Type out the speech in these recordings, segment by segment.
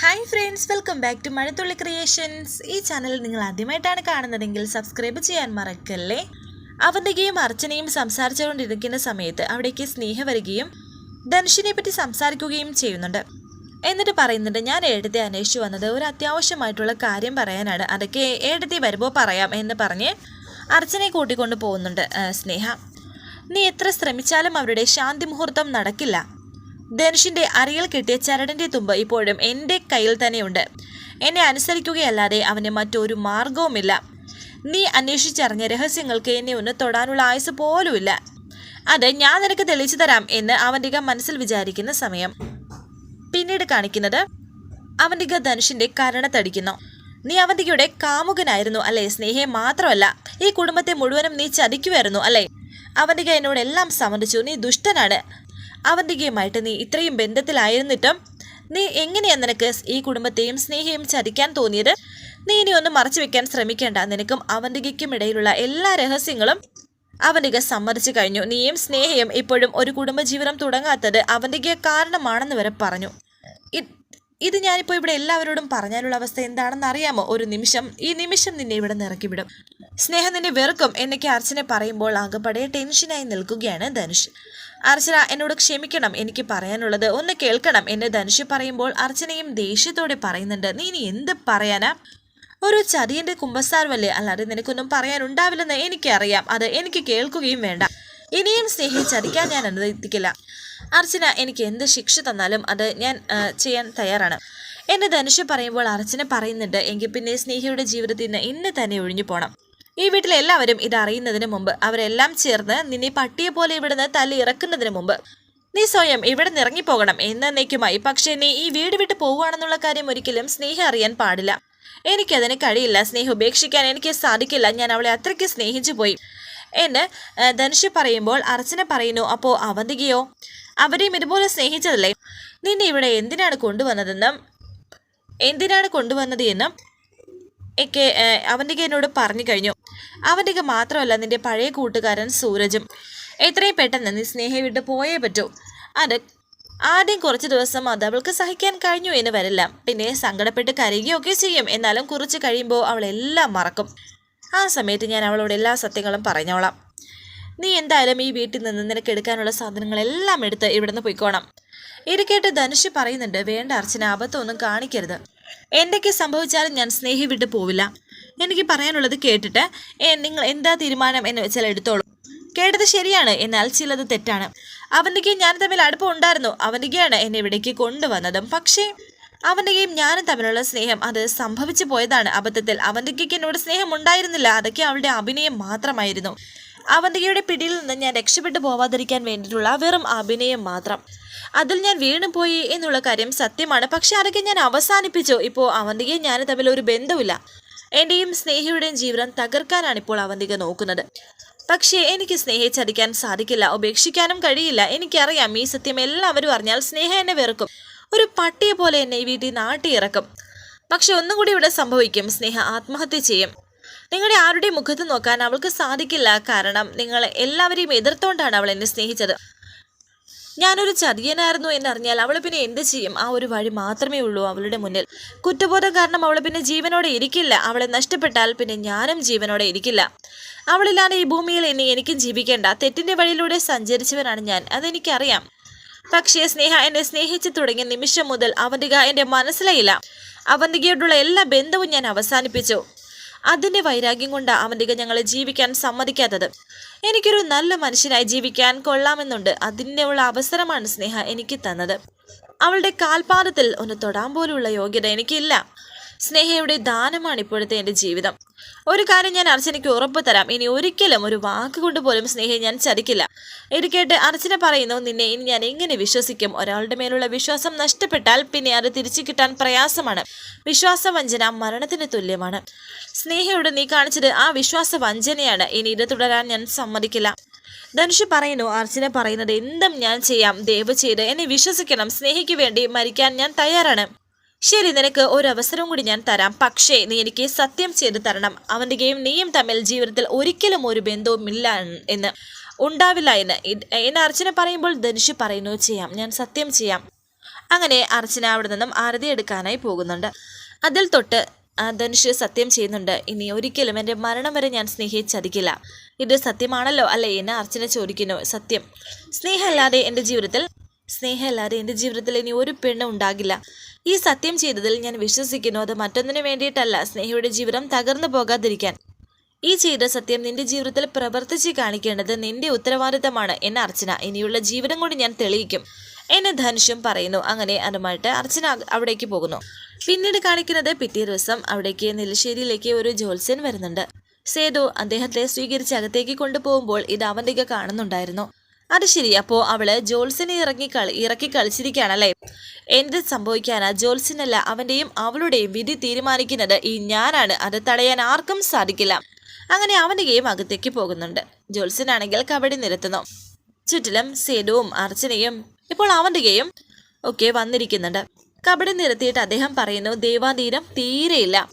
Hi friends welcome back to Mazhathulli creations ഈ channel നിങ്ങൾ ആദ്യമായിട്ടാണ് കാണുന്നതെങ്കിൽ സബ്സ്ക്രൈബ് ചെയ്യാൻ മറക്കല്ലേ? അവന്തികയും അർച്ചനയും സംസാരിച്ചുകൊണ്ടിരിക്കുന്ന സമയത്ത് അവിടേക്ക് സ്നേഹ വരികയും ധനുഷിനെ പറ്റി സംസാരിക്കുകയും ചെയ്യുന്നുണ്ട്. എന്നിട്ട് പറയുന്നുണ്ട് ഞാൻ ഏടത്തെ അന്വേഷിച്ചു വന്നത് ഒരു അത്യാവശ്യമായിട്ടുള്ള കാര്യം പറയാനാണ്. അതൊക്കെ ഏടത്തി വരുമ്പോൾ പറയാം എന്ന് പറഞ്ഞ് അർച്ചനയെ കൂട്ടിക്കൊണ്ട് പോകുന്നുണ്ട് സ്നേഹ. നീ എത്ര ശ്രമിച്ചാലും അവരുടെ ശാന്തി മുഹൂർത്തം നടക്കില്ല. ധനുഷിന്റെ അരയിൽ കിട്ടിയ ചരടിന്റെ തുമ്പ് ഇപ്പോഴും എന്റെ കയ്യിൽ തന്നെയുണ്ട്. എന്നെ അനുസരിക്കുകയല്ലാതെ അവന് മറ്റൊരു മാർഗവുമില്ല നീ അന്വേഷിച്ചറിഞ്ഞ രഹസ്യങ്ങൾക്ക് എന്നെ ഒന്ന് തൊടാനുള്ള ആയുസ് പോലുമില്ല. അത് ഞാൻ നിനക്ക് തെളിയിച്ചു തരാം എന്ന് അവന്റെ മനസ്സിൽ വിചാരിക്കുന്ന സമയം. പിന്നീട് കാണിക്കുന്നത് അവന്തിക ധനുഷിന്റെ കരണത്തടിക്കുന്നു നീ അവന്തികയുടെ കാമുകനായിരുന്നു അല്ലേ? സ്നേഹയെ മാത്രമല്ല ഈ കുടുംബത്തെ മുഴുവനും നീ ചതിക്കുമായിരുന്നു അല്ലേ? അവന്തിക എന്നോട് എല്ലാം സമ്മതിച്ചു. നീ ദുഷ്ടനാണ്. അവന്തികയുമായിട്ട് നീ ഇത്രയും ബന്ധത്തിലായിരുന്നിട്ടും നീ എങ്ങനെയാ നിനക്ക് ഈ കുടുംബത്തെയും സ്നേഹയും ചതിക്കാൻ തോന്നിയത്? നീ ഇനി ഒന്നും മറച്ചു വെക്കാൻ ശ്രമിക്കേണ്ട. നിനക്കും അവന്തികയ്ക്കും ഇടയിലുള്ള എല്ലാ രഹസ്യങ്ങളും അവന്തിക സമ്മതിച്ചു കഴിഞ്ഞു. നീയും സ്നേഹയും ഇപ്പോഴും ഒരു കുടുംബജീവിതം തുടങ്ങാത്തത് അവന്തിക കാരണമാണെന്ന് വരെ പറഞ്ഞു. ഇത് ഞാനിപ്പോൾ ഇവിടെ എല്ലാവരോടും പറഞ്ഞാലുള്ള അവസ്ഥ എന്താണെന്ന് അറിയാമോ ഒരു നിമിഷം. ഈ നിമിഷം നിന്നെ ഇവിടെ നിറക്കി വിടും. സ്നേഹം നിന്നെ വെറുക്കും എന്നൊക്കെ അർച്ചനെ പറയുമ്പോൾ ആകെപ്പടെ ടെൻഷനായി നിൽക്കുകയാണ് ധനുഷ്. അർച്ചന എന്നോട് ക്ഷമിക്കണം എനിക്ക് പറയാനുള്ളത് ഒന്ന് കേൾക്കണം എന്ന് ധനുഷ് പറയുമ്പോൾ അർച്ചനയും ദേഷ്യത്തോടെ പറയുന്നുണ്ട്. നീ ഇനി എന്ത് പറയാനാ? ഒരു ചതിയന്റെ കുമ്പസാരമല്ലേ? അല്ലാതെ നിനക്കൊന്നും പറയാനുണ്ടാവില്ലെന്ന് എനിക്കറിയാം. അത് എനിക്ക് കേൾക്കുകയും വേണ്ട. ഇനിയും സ്നേഹി ചതിക്കാൻ ഞാൻ അനുവദിക്കില്ല. അർച്ചന എനിക്ക് എന്ത് ശിക്ഷ തന്നാലും അത് ഞാൻ ചെയ്യാൻ തയ്യാറാണ്. എന്നെ ധനുഷ് പറയുമ്പോൾ അർച്ചന പറയുന്നുണ്ട് എങ്കിൽ പിന്നെ സ്നേഹിയുടെ ജീവിതത്തിൽ നിന്ന് ഇന്ന് തന്നെ ഒഴിഞ്ഞു പോകണം ഈ വീട്ടിലെ എല്ലാവരും ഇത് അറിയുന്നതിന് മുമ്പ് അവരെല്ലാം ചേർന്ന് നിന്നെ പട്ടിയെ പോലെ ഇവിടുന്ന് തല്ലി ഇറക്കുന്നതിന് മുമ്പ് നീ സ്വയം ഇവിടെ നിന്ന് ഇറങ്ങിപ്പോകണം. എന്നേക്കുമായി. പക്ഷേ നീ ഈ വീട് വിട്ട് പോവുകയാണെന്നുള്ള കാര്യം ഒരിക്കലും സ്നേഹം അറിയാൻ പാടില്ല. എനിക്കതിന് കഴിയില്ല. സ്നേഹം ഉപേക്ഷിക്കാൻ എനിക്ക് സാധിക്കില്ല. ഞാൻ അവളെ അത്രയ്ക്ക് സ്നേഹിച്ചു പോയി. എന്ന് ധനുഷ് പറയുമ്പോൾ അർച്ചന പറയുന്നു അപ്പോൾ അവന്തികയോ? അവരെയും ഇതുപോലെ സ്നേഹിച്ചതല്ലേ? നിന്നെ ഇവിടെ എന്തിനാണ് കൊണ്ടുവന്നതെന്നും എന്തിനാണ് കൊണ്ടുവന്നത് എന്നും ഒക്കെ അവന്റെ എന്നോട് പറഞ്ഞു കഴിഞ്ഞു. അവന്റെ മാത്രമല്ല നിന്റെ പഴയ കൂട്ടുകാരൻ സൂരജും. എത്രയും പെട്ടെന്ന് നീ സ്നേഹം വിട്ട് പോയേ പറ്റൂ. അത് ആദ്യം കുറച്ച് ദിവസം അത് അവൾക്ക് സഹിക്കാൻ കഴിഞ്ഞു എന്ന് വരില്ല. പിന്നെ സങ്കടപ്പെട്ട് കരയുകയൊക്കെ ചെയ്യും. എന്നാലും കുറച്ച് കഴിയുമ്പോൾ അവൾ എല്ലാം മറക്കും. ആ സമയത്ത് ഞാൻ അവളോട് എല്ലാ സത്യങ്ങളും പറഞ്ഞോളാം. നീ എന്തായാലും ഈ വീട്ടിൽ നിന്ന് നിനക്ക് എടുക്കാനുള്ള സാധനങ്ങളെല്ലാം എടുത്ത് ഇവിടുന്ന് പോയിക്കോണം. ഇത് കേട്ട് ധനുഷ് പറയുന്നുണ്ട് വേണ്ട അർച്ചന അബദ്ധമൊന്നും കാണിക്കരുത്. എന്തൊക്കെ സംഭവിച്ചാലും ഞാൻ സ്നേഹി വിട്ട് പോവില്ല. എനിക്ക് പറയാനുള്ളത് കേട്ടിട്ട് നിങ്ങൾ എന്താ തീരുമാനം എന്ന് വെച്ചാൽ എടുത്തോളൂ. കേട്ടത് ശരിയാണ് എന്നാൽ ചിലത് തെറ്റാണ്. അവന്റെക്ക് ഞാൻ തമ്മിൽ അടുപ്പം ഉണ്ടായിരുന്നു. അവന്റെക്കാണ് എന്നെ ഇവിടേക്ക് കൊണ്ടുവന്നതും. പക്ഷേ അവന്റെയും ഞാനും തമ്മിലുള്ള സ്നേഹം അത് സംഭവിച്ചു പോയതാണ്. അബദ്ധത്തിൽ അവന്റെക്ക് എന്നോട് സ്നേഹം ഉണ്ടായിരുന്നില്ല. അതൊക്കെ അവളുടെ അഭിനയം മാത്രമായിരുന്നു. അവന്തികയുടെ പിടിയിൽ നിന്ന് ഞാൻ രക്ഷപ്പെട്ടു പോവാതിരിക്കാൻ വേണ്ടിയിട്ടുള്ള വെറും അഭിനയം മാത്രം. അതിൽ ഞാൻ വീണുപോയി എന്നുള്ള കാര്യം സത്യമാണ്. പക്ഷെ അതൊക്കെ ഞാൻ അവസാനിപ്പിച്ചു. ഇപ്പോൾ അവന്തികയും ഞാൻ തമ്മിൽ ഒരു ബന്ധമില്ല എന്റെയും സ്നേഹിയുടെയും ജീവിതം തകർക്കാനാണ് ഇപ്പോൾ അവന്തിക നോക്കുന്നത്. പക്ഷേ എനിക്ക് സ്നേഹിച്ചടിക്കാൻ സാധിക്കില്ല. ഉപേക്ഷിക്കാനും കഴിയില്ല. എനിക്കറിയാം ഈ സത്യം എല്ലാവരും അറിഞ്ഞാൽ സ്നേഹ എന്നെ വെറുക്കും. ഒരു പട്ടിയെ പോലെ എന്നെ ഈ വീട്ടിൽ നാട്ടിയിറക്കും. പക്ഷെ ഒന്നും കൂടി ഇവിടെ സംഭവിക്കും. സ്നേഹ ആത്മഹത്യ ചെയ്യും. നിങ്ങളുടെ ആരുടെ മുഖത്ത് നോക്കാൻ അവൾക്ക് സാധിക്കില്ല? കാരണം നിങ്ങൾ എല്ലാവരെയും എതിർത്തോണ്ടാണ് അവൾ എന്നെ സ്നേഹിച്ചത്. ഞാനൊരു ചതിയനായിരുന്നു എന്നറിഞ്ഞാൽ അവൾ പിന്നെ എന്ത് ചെയ്യും? ആ ഒരു വഴി മാത്രമേ ഉള്ളൂ അവളുടെ മുന്നിൽ. കുറ്റബോധം കാരണം അവൾ പിന്നെ ജീവനോടെ ഇരിക്കില്ല. അവളെ നഷ്ടപ്പെട്ടാൽ പിന്നെ ഞാനും ജീവനോടെ ഇരിക്കില്ല. അവളില്ലാതെ ഈ ഭൂമിയിൽ ഇനി എനിക്കും ജീവിക്കേണ്ട. തെറ്റിന്റെ വഴിയിലൂടെ സഞ്ചരിച്ചവനാണ് ഞാൻ. അതെനിക്കറിയാം. പക്ഷേ സ്നേഹ എന്നെ സ്നേഹിച്ചു തുടങ്ങിയ നിമിഷം മുതൽ അവന്തിക എന്റെ മനസ്സിലായില്ല. അവന്തികയോടുള്ള എല്ലാ ബന്ധവും ഞാൻ അവസാനിപ്പിച്ചു. അതിന്റെ വൈരാഗ്യം കൊണ്ട് അവന്തിക ഞങ്ങളെ ജീവിക്കാൻ സമ്മതിക്കാത്തത്. എനിക്കൊരു നല്ല മനുഷ്യനായി ജീവിക്കാൻ കൊള്ളാമെന്നുണ്ട്. അതിനുള്ള അവസരമാണ് സ്നേഹ എനിക്ക് തന്നത്. അവളുടെ കാൽപാദത്തിൽ ഒന്ന് തൊടാൻ പോലുള്ള യോഗ്യത എനിക്കില്ല. സ്നേഹയുടെ ദാനമാണ് ഇപ്പോഴത്തെ എന്റെ ജീവിതം. ഒരു കാര്യം ഞാൻ അർച്ചനയ്ക്ക് ഉറപ്പ് തരാം. ഇനി ഒരിക്കലും ഒരു വാക്ക് കൊണ്ട് പോലും സ്നേഹം ഞാൻ ചതിക്കില്ല. ഇത് കേട്ട് അർച്ചന പറയുന്നു നിന്നെ ഇനി ഞാൻ എങ്ങനെ വിശ്വസിക്കും? ഒരാളുടെ മേലുള്ള വിശ്വാസം നഷ്ടപ്പെട്ടാൽ പിന്നെ അത് തിരിച്ചു കിട്ടാൻ പ്രയാസമാണ്. വിശ്വാസവഞ്ചന മരണത്തിന് തുല്യമാണ്. സ്നേഹയോട് നീ കാണിച്ചത് ആ വിശ്വാസ വഞ്ചനയാണ് ഇനി ഇത് തുടരാൻ ഞാൻ സമ്മതിക്കില്ല. ധനുഷ് പറയുന്നു അർച്ചന പറയുന്നത് എന്തും ഞാൻ ചെയ്യാം. ദയവ് ചെയ്ത് എന്നെ വിശ്വസിക്കണം. സ്നേഹിക്ക് വേണ്ടി മരിക്കാൻ ഞാൻ തയ്യാറാണ്. ശരി നിനക്ക് ഒരു അവസരം കൂടി ഞാൻ തരാം. പക്ഷേ നീ എനിക്ക് സത്യം ചെയ്തു തരണം. അവന്റെയും നീയും തമ്മിൽ ജീവിതത്തിൽ ഒരിക്കലും ഒരു ബന്ധവുമില്ല എന്ന് ഉണ്ടാവില്ല എന്ന്. എന്നെ അർച്ചന പറയുമ്പോൾ ധനുഷ് പറയുന്നു ചെയ്യാം ഞാൻ സത്യം ചെയ്യാം. അങ്ങനെ അർച്ചന അവിടെ നിന്നും ആരതി എടുക്കാനായി പോകുന്നുണ്ട്. അതിൽ തൊട്ട് ധനുഷ് സത്യം ചെയ്യുന്നുണ്ട്. ഇനി ഒരിക്കലും എന്റെ മരണം വരെ ഞാൻ സ്നേഹിച്ചതിക്കില്ല ഇത് സത്യമാണല്ലോ അല്ലേ? എന്നെ അർച്ചന ചോദിക്കുന്നു. സത്യം. സ്നേഹമല്ലാതെ എന്റെ ജീവിതത്തിൽ സ്നേഹമല്ലാതെ എന്റെ ജീവിതത്തിൽ ഇനി ഒരു പെണ്ണ് ഉണ്ടാകില്ല. ഈ സത്യം ചെയ്തതിൽ ഞാൻ വിശ്വസിക്കുന്നു. അത് മറ്റൊന്നിനു വേണ്ടിയിട്ടല്ല സ്നേഹയുടെ ജീവിതം തകർന്നു പോകാതിരിക്കാൻ. ഈ ചെയ്ത സത്യം നിന്റെ ജീവിതത്തിൽ പ്രവർത്തിച്ച് കാണിക്കേണ്ടത് നിന്റെ ഉത്തരവാദിത്തമാണ് എന്ന അർച്ചന. ഇനിയുള്ള ജീവിതം കൊണ്ട് ഞാൻ തെളിയിക്കും എന്നെ ധനുഷും പറയുന്നു. അങ്ങനെ അതുമായിട്ട് അർച്ചന അവിടേക്ക് പോകുന്നു. പിന്നീട് കാണിക്കുന്നത് പിറ്റേ ദിവസം അവിടേക്ക് നെല്ലിശ്ശേരിയിലേക്ക് ഒരു ജോത്സ്യൻ വരുന്നുണ്ട്. സേതു അദ്ദേഹത്തെ സ്വീകരിച്ച് അകത്തേക്ക് കൊണ്ടുപോകുമ്പോൾ ഇത് അവന്തിക കാണുന്നുണ്ടായിരുന്നു. അത് ശരി. അപ്പോ അവൾ ജോൽസിനെ ഇറങ്ങി കളി ഇറക്കി കളിച്ചിരിക്കുകയാണല്ലേ? എന്ത് സംഭവിക്കാനാ? ജോൽസിനല്ല അവന്റെയും അവളുടെയും വിധി തീരുമാനിക്കുന്നത് ഈ ഞാനാണ്. അത് തടയാൻ ആർക്കും സാധിക്കില്ല. അങ്ങനെ അവന്തികയും അകത്തേക്ക് പോകുന്നുണ്ട്. ജോൽസിനാണെങ്കിൽ കബഡി നിരത്തുന്നു. ചുറ്റിലും സേതുവും അർച്ചനയും ഇപ്പോൾ അവന്തികയും ഒക്കെ വന്നിരിക്കുന്നുണ്ട്. കബഡി നിരത്തിയിട്ട് അദ്ദേഹം പറയുന്നു ദേവാതീരം തീരെയില്ല.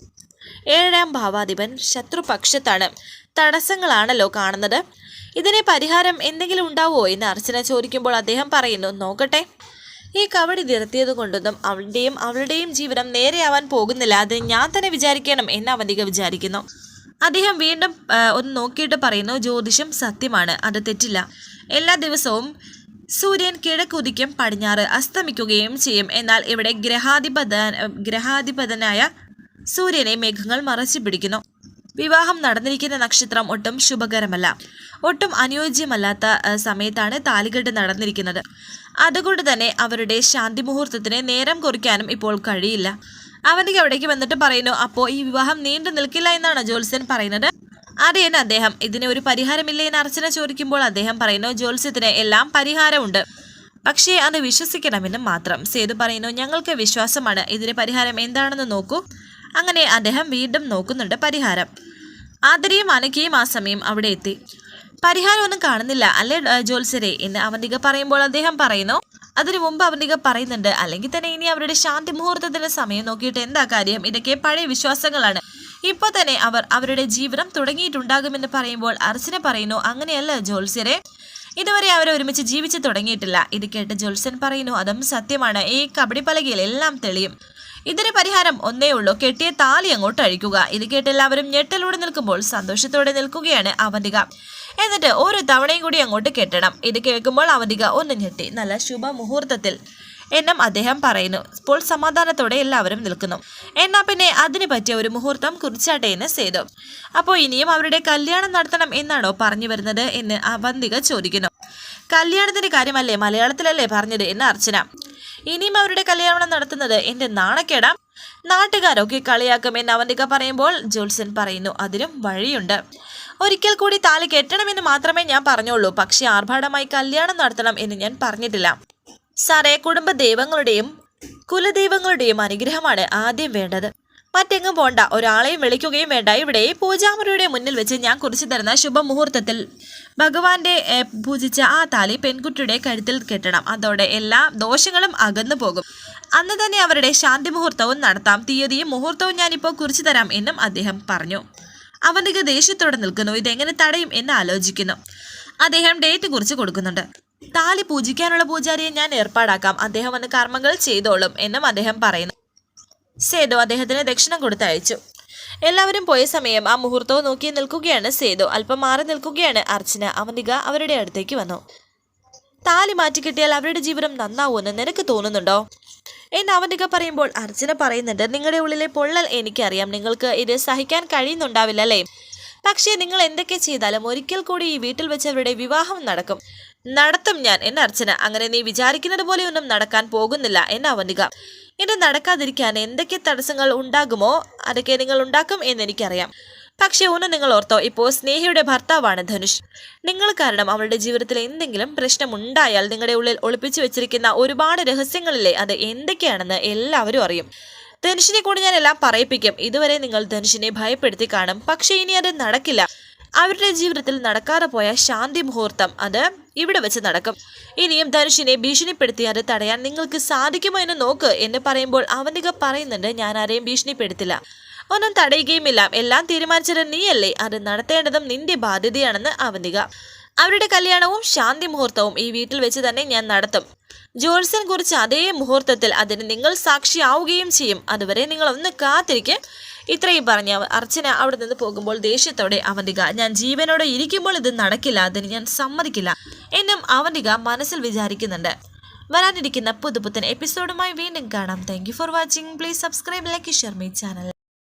ഏഴാം ഭാവാധിപൻ ശത്രുപക്ഷത്താണ്. തടസ്സങ്ങളാണല്ലോ കാണുന്നത്. ഇതിന് പരിഹാരം എന്തെങ്കിലും ഉണ്ടാവുമോ എന്ന് അർച്ചന ചോദിക്കുമ്പോൾ അദ്ദേഹം പറയുന്നു നോക്കട്ടെ. ഈ കവടി നിരത്തിയത് കൊണ്ടൊന്നും അവളുടെയും അവളുടെയും ജീവിതം നേരെയാവാൻ പോകുന്നില്ല. അത് ഞാൻ തന്നെ വിചാരിക്കണം എന്ന് അവന്തിക വിചാരിക്കുന്നു. അദ്ദേഹം വീണ്ടും ഒന്ന് നോക്കിയിട്ട് പറയുന്നു ജ്യോതിഷം സത്യമാണ്. അത് തെറ്റില്ല. എല്ലാ ദിവസവും സൂര്യൻ കിഴക്കുതിക്കും പടിഞ്ഞാറ് അസ്തമിക്കുകയും ചെയ്യും. എന്നാൽ ഇവിടെ ഗ്രഹാധിപത ഗ്രഹാധിപതനായ സൂര്യനെ മേഘങ്ങൾ മറച്ചു പിടിക്കുന്നു. വിവാഹം നടന്നിരിക്കുന്ന നക്ഷത്രം ഒട്ടും ശുഭകരമല്ല. ഒട്ടും അനുയോജ്യമല്ലാത്ത സമയത്താണ് താലികെട്ട് നടന്നിരിക്കുന്നത്. അതുകൊണ്ട് തന്നെ അവരുടെ ശാന്തി മുഹൂർത്തത്തിന് നേരം കുറിക്കാനും ഇപ്പോൾ കഴിയില്ല. അവന്റെ അവിടേക്ക് വന്നിട്ട് പറയുന്നു അപ്പോൾ ഈ വിവാഹം നീണ്ടു നിൽക്കില്ല എന്നാണ് ജോത്സ്യൻ പറയുന്നത്? അതേന്ന് അദ്ദേഹം ഇതിന് ഒരു പരിഹാരമില്ലേ? എന്ന് അർച്ചന ചോദിക്കുമ്പോൾ അദ്ദേഹം പറയുന്നു ജോത്സ്യത്തിന് എല്ലാം പരിഹാരമുണ്ട്. പക്ഷേ അത് വിശ്വസിക്കണമെന്ന് മാത്രം. സേതു പറയുന്നു ഞങ്ങൾക്ക് വിശ്വാസമാണ്. ഇതിന് പരിഹാരം എന്താണെന്ന് നോക്കൂ. അങ്ങനെ അദ്ദേഹം വീണ്ടും നോക്കുന്നുണ്ട് പരിഹാരം. ആദരിയും അനക്കയും ആ സമയം അവിടെ എത്തി. പരിഹാരമൊന്നും കാണുന്നില്ല അല്ലേ ജോത്സരെ എന്ന് അവന്തിക പറയുമ്പോൾ അദ്ദേഹം പറയുന്നു അതിനു മുമ്പ് അവന്തിക പറയുന്നുണ്ട് അല്ലെങ്കിൽ തന്നെ ഇനി അവരുടെ ശാന്തി മുഹൂർത്തത്തിന്റെ സമയം നോക്കിയിട്ട് എന്താ കാര്യം? ഇതൊക്കെ പഴയ വിശ്വാസങ്ങളാണ്. ഇപ്പൊ തന്നെ അവർ അവരുടെ ജീവിതം തുടങ്ങിയിട്ടുണ്ടാകുമെന്ന് പറയുമ്പോൾ അർച്ചന പറയുന്നു അങ്ങനെയല്ല ജോത്സ്യരെ ഇതുവരെ അവർ ഒരുമിച്ച് ജീവിച്ചു തുടങ്ങിയിട്ടില്ല. ഇത് കേട്ട് ജോത്സ്യൻ പറയുന്നു അതും സത്യമാണ്. ഈ കബഡി പലകയിൽ എല്ലാം തെളിയും. ഇതിന് പരിഹാരം ഒന്നേ ഉള്ളൂ. കെട്ടിയ താലി അങ്ങോട്ട് അഴിക്കുക. ഇത് കേട്ട് എല്ലാവരും ഞെട്ടലൂടെ നിൽക്കുമ്പോൾ സന്തോഷത്തോടെ നിൽക്കുകയാണ് അവന്തിക. എന്നിട്ട് ഒരു തവണയും കൂടി അങ്ങോട്ട് കെട്ടണം. ഇത് കേൾക്കുമ്പോൾ അവന്തിക ഒന്ന് ഞെട്ടി. നല്ല ശുഭ മുഹൂർത്തത്തിൽ എന്നും അദ്ദേഹം പറയുന്നു. ഇപ്പോൾ സമാധാനത്തോടെ എല്ലാവരും നിൽക്കുന്നു. എന്നാ പിന്നെ അതിന് പറ്റിയ ഒരു മുഹൂർത്തം കുറിച്ചാട്ടെ എന്ന് ചെയ്തു അപ്പോൾ ഇനിയും അവരുടെ കല്യാണം നടത്തണം എന്നാണോ പറഞ്ഞു വരുന്നത് എന്ന് അവന്തിക ചോദിക്കുന്നു. കല്യാണത്തിന്റെ കാര്യമല്ലേ? മലയാളത്തിലല്ലേ പറഞ്ഞത്? എന്ന് അർച്ചന. ഇനിയും അവരുടെ കല്യാണം നടത്തുന്നത് എന്റെ നാണക്കേടാം. നാട്ടുകാരൊക്കെ കളിയാക്കും എന്ന് അവന്തിക പറയുമ്പോൾ ജോത്സൻ പറയുന്നു അതിനും വഴിയുണ്ട്. ഒരിക്കൽ കൂടി താലി കെട്ടണമെന്ന് മാത്രമേ ഞാൻ പറഞ്ഞുള്ളൂ. പക്ഷെ ആർഭാടമായി കല്യാണം നടത്തണം എന്ന് ഞാൻ പറഞ്ഞിട്ടില്ല. സാറേ കുടുംബ ദൈവങ്ങളുടെയും കുലദൈവങ്ങളുടെയും അനുഗ്രഹമാണ് ആദ്യം വേണ്ടത്. മറ്റെങ്ങും പോണ്ട. ഒരാളെയും വിളിക്കുകയും വേണ്ട. ഇവിടെ പൂജാമുറിയുടെ മുന്നിൽ വെച്ച് ഞാൻ കുറിച്ചു തരുന്ന ശുഭമുഹൂർത്തത്തിൽ ഭഗവാന്റെ പൂജിച്ച ആ താലി പെൺകുട്ടിയുടെ കഴുത്തിൽ കെട്ടണം. അതോടെ എല്ലാ ദോഷങ്ങളും അകന്നു പോകും. അന്ന് തന്നെ അവരുടെ ശാന്തി മുഹൂർത്തവും നടത്താം. തീയതിയും മുഹൂർത്തവും ഞാനിപ്പോൾ കുറിച്ചു തരാം എന്നും അദ്ദേഹം പറഞ്ഞു. അവനിക്ക് ദേഷ്യത്തോടെ നിൽക്കുന്നു. ഇതെങ്ങനെ തടയും എന്ന് ആലോചിക്കുന്നു. അദ്ദേഹം ഡേറ്റ് കുറിച്ച് കൊടുക്കുന്നുണ്ട്. താലി പൂജിക്കാനുള്ള പൂജാരിയെ ഞാൻ ഏർപ്പാടാക്കാം. അദ്ദേഹം വന്ന് കർമ്മങ്ങൾ ചെയ്തോളും എന്നും അദ്ദേഹം പറയുന്നു. സേതു അദ്ദേഹത്തിന് ദക്ഷിണം കൊടുത്തയച്ചു. എല്ലാവരും പോയ സമയം ആ മുഹൂർത്തവും നോക്കി നിൽക്കുകയാണ് സേതു. അല്പം മാറി നിൽക്കുകയാണ് അർച്ചന. അവന്തിക അവരുടെ അടുത്തേക്ക് വന്നു. താലി മാറ്റിക്കിട്ടിയാൽ അവരുടെ ജീവിതം നന്നാവുമെന്ന് നിനക്ക് തോന്നുന്നുണ്ടോ? എന്ന് അവന്തിക പറയുമ്പോൾ അർച്ചന പറയുന്നുണ്ട് നിങ്ങളുടെ ഉള്ളിലെ പൊള്ളൽ എനിക്കറിയാം. നിങ്ങൾക്ക് ഇത് സഹിക്കാൻ കഴിയുന്നുണ്ടാവില്ല അല്ലേ പക്ഷേ നിങ്ങൾ എന്തൊക്കെ ചെയ്താലും ഒരിക്കൽ കൂടി ഈ വീട്ടിൽ വെച്ച് അവരുടെ വിവാഹം നടക്കും. നടത്തും ഞാൻ എന്ന അർച്ചന. അങ്ങനെ നീ വിചാരിക്കുന്നത് പോലെ ഒന്നും നടക്കാൻ പോകുന്നില്ല എന്ന അവന്തിക ഇത് നടക്കാതിരിക്കാൻ എന്തൊക്കെ തടസ്സങ്ങൾ ഉണ്ടാകുമോ അതൊക്കെ നിങ്ങൾ ഉണ്ടാക്കും എന്ന് എനിക്കറിയാം. പക്ഷെ ഒന്ന് നിങ്ങൾ ഓർത്തോ ഇപ്പോൾ സ്നേഹയുടെ ഭർത്താവാണ് ധനുഷ്. നിങ്ങൾ കാരണം അവളുടെ ജീവിതത്തിൽ എന്തെങ്കിലും പ്രശ്നമുണ്ടായാൽ നിങ്ങളുടെ ഉള്ളിൽ ഒളിപ്പിച്ചു വെച്ചിരിക്കുന്ന ഒരുപാട് രഹസ്യങ്ങളിലെ അത് എന്തൊക്കെയാണെന്ന് എല്ലാവരും അറിയും. ധനുഷിനെ കൂടി ഞാൻ എല്ലാം പറയിപ്പിക്കും. ഇതുവരെ നിങ്ങൾ ധനുഷിനെ ഭയപ്പെടുത്തി കാണും. പക്ഷേ ഇനി അത് നടക്കില്ല. അവരുടെ ജീവിതത്തിൽ നടക്കാതെ പോയ ശാന്തി മുഹൂർത്തം അത് ഇവിടെ വെച്ച് നടക്കും. ഇനിയും ധനുഷിനെ ഭീഷണിപ്പെടുത്തി അത് തടയാൻ നിങ്ങൾക്ക് സാധിക്കുമോ എന്ന് നോക്ക് എന്ന് പറയുമ്പോൾ അവനിക പറയുന്നുണ്ട് ഞാൻ ആരെയും ഭീഷണിപ്പെടുത്തില്ല. ഒന്നും തടയുകയുമില്ല. എല്ലാം തീരുമാനിച്ചത് നീയല്ലേ? അത് നടത്തേണ്ടതും നിന്റെ ബാധ്യതയാണെന്ന് അവന്തിക അവരുടെ കല്യാണവും ശാന്തി മുഹൂർത്തവും ഈ വീട്ടിൽ വെച്ച് തന്നെ ഞാൻ നടത്തും. ജോത്സ്യൻ കുറിച്ച് അതേ മുഹൂർത്തത്തിൽ അതിന് നിങ്ങൾ സാക്ഷിയാവുകയും ചെയ്യും. അതുവരെ നിങ്ങൾ ഒന്ന് കാത്തിരിക്കും. ഇത്രയും പറഞ്ഞ അർച്ചന അവിടെ നിന്ന് പോകുമ്പോൾ ദേഷ്യത്തോടെ അവന്തിക ഞാൻ ജീവനോടെ ഇരിക്കുമ്പോൾ ഇത് നടക്കില്ല. അതിന് ഞാൻ സമ്മതിക്കില്ല എന്നും അവന്തിക മനസ്സിൽ വിചാരിക്കുന്നുണ്ട്. വരാനിരിക്കുന്ന പുതുപുത്തൻ എപ്പിസോഡുമായി വീണ്ടും കാണാം. Thank for watching please subscribe like share my channel